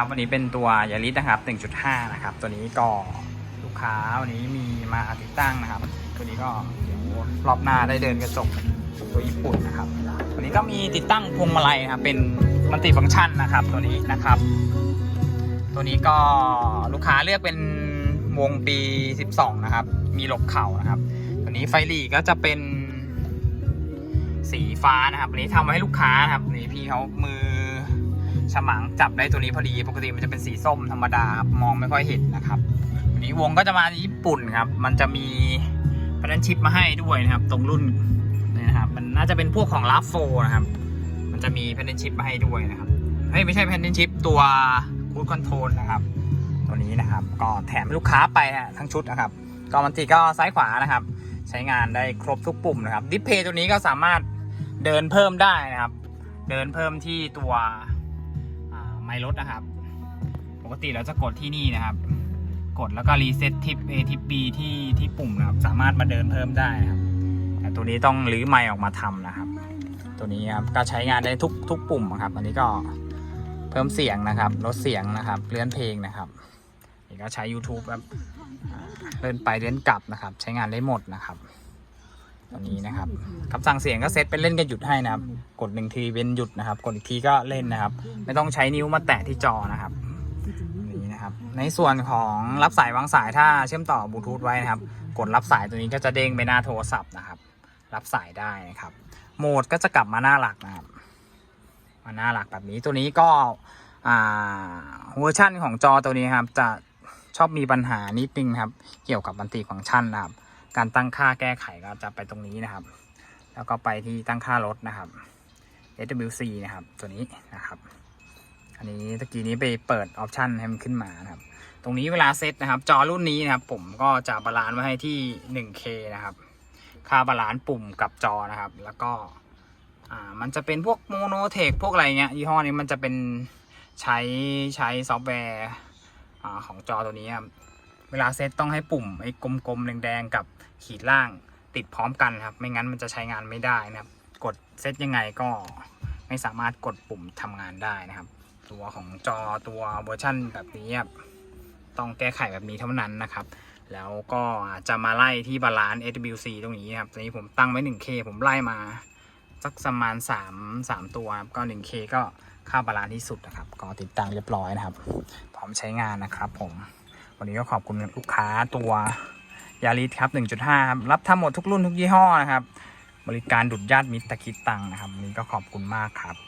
ครับวันนี้เป็นตัวยาริสนะครับ 1.5 นะครับ ตัวนี้ก็ลูกค้าวันนี้มีมาติดตั้งนะครับ ตัวนี้ก็เดี๋ยวรอบหน้าได้เดินกระจกตัวญี่ปุ่นนะครับตัวนี้ก็มีติดตั้งพวงมาลัยนะครับเป็นมัลติฟังก์ชันนะครับ ตัวนี้นะครับ ตัวนี้ก็ลูกค้าเลือกเป็นวงปี 12 นะครับ มีหลบเข่านะครับ ตัวนี้ไฟหลีก็จะเป็นสีฟ้านะครับวันนี้ทำไว้ให้ลูกค้านะครับนี่พี่เขามือ ฉมังจับได้ตัวนี้พอดี ปกติมันจะเป็นสีส้มธรรมดาครับมองไม่ค่อยเห็นนะครับอันนี้วงก็จะมาญี่ปุ่นครับ มันจะมีแพนชิปมาให้ด้วยนะครับ ตรงรุ่นนี่นะครับมันน่าจะเป็นพวกของลาฟโฟนะครับ มันจะมีแพนชิปมาให้ด้วยนะครับเฮ้ยไม่ใช่แพนชิปตัวคูดคอนโทรลนะครับ ตัวนี้นะครับ ก็แถมลูกค้าไปฮะทั้งชุดนะครับก็มันติก็ซ้ายขวานะครับ ใช้งานได้ครบทุกปุ่มนะครับ ดิสเพย์ตัวนี้ก็สามารถเดินเพิ่มได้นะครับ เดินเพิ่มที่ตัว ไมล์รถนะครับ ปกติเราจะกดที่นี่นะครับ กดแล้วก็รีเซ็ตทิป A ทิป B ที่ที่ปุ่มนะครับ สามารถมาเดินเพิ่มได้นะครับแต่ตัวนี้ต้องรื้อไมค์ออกมาทำนะครับ ตัวนี้ครับก็ใช้งานได้ทุกทุกปุ่มครับ อันนี้ก็เพิ่มเสียงนะครับลดเสียงนะครับเลื่อนเพลงนะครับนี่ก็ใช้ YouTube ครับเลื่อนไปเลื่อนกลับนะครับ ใช้งานได้หมดนะครับ ตัวนี้นะครับคำสั่งเสียงก็เซตเป็นเล่นกันหยุดให้นะครับ กดหนึ่งทีเว้นหยุดนะครับ กดอีกทีก็เล่นนะครับ ไม่ต้องใช้นิ้วมาแตะที่จอนะครับนี่นะครับ ในส่วนของรับสายวางสายถ้าเชื่อมต่อบลูทูธไว้นะครับ กดรับสายตัวนี้ก็จะเด้งไปหน้าโทรศัพท์นะครับ รับสายได้นะครับ โหมดก็จะกลับมาหน้าหลักนะครับ มาหน้าหลักแบบนี้ตัวนี้ก็อ่าเวอร์ชันของจอตัวนี้ครับ จะชอบมีปัญหานิดนึงครับ เกี่ยวกับบันติฟังก์ชันนะครับ การตั้งค่าแก้ไขก็จะไปตรงนี้นะครับ แล้วก็ไปที่ตั้งค่ารถนะครับ SWC นะครับ ตัวนี้นะครับ อันนี้ตะกี้นี้ไปเปิดออปชันให้มันขึ้นมานะครับ ตรงนี้เวลาเซตนะครับ จอรุ่นนี้นะครับ ผมก็จะบาลานซ์ไว้ให้ที่ 1K นะครับ ค่าบาลานซ์ปุ่มกับจอนะครับ แล้วก็อ่ามันจะเป็นพวกโมโนเทคพวกอะไรเงี้ยยี่ห้อนี้มันจะเป็นใช้ใช้ซอฟต์แวร์อ่าของจอตัวนี้ครับ เวลาเซตต้องให้ปุ่มไอ้กลมๆแดงๆกับขีดล่างติดพร้อมกันครับ ไม่งั้นมันจะใช้งานไม่ได้นะครับ กดเซตยังไงก็ไม่สามารถกดปุ่มทำงานได้นะครับ ตัวของจอตัวเวอร์ชั่นแบบนี้ครับต้องแก้ไขแบบนี้เท่านั้นนะครับ แล้วก็จะมาไล่ที่บาลานซ์ SWC ตรงนี้ครับตอนนี้ผมตั้งไว้ 1K ผมไล่มาสักประมาณ3 3ตัวครับก็ 1K ก็ค่าบาลานซ์ที่สุดนะครับ ก็ติดตั้งเรียบร้อยนะครับ พร้อมใช้งานนะครับผม วันนี้ก็ขอบคุณลูกค้าตัวยาริสครับ 1.5 ครับรับทำหมดทุกรุ่นทุกยี่ห้อนะครับ บริการดุดญาติมิตรตะคิดตังนะครับ วันนี้ก็ขอบคุณมากครับ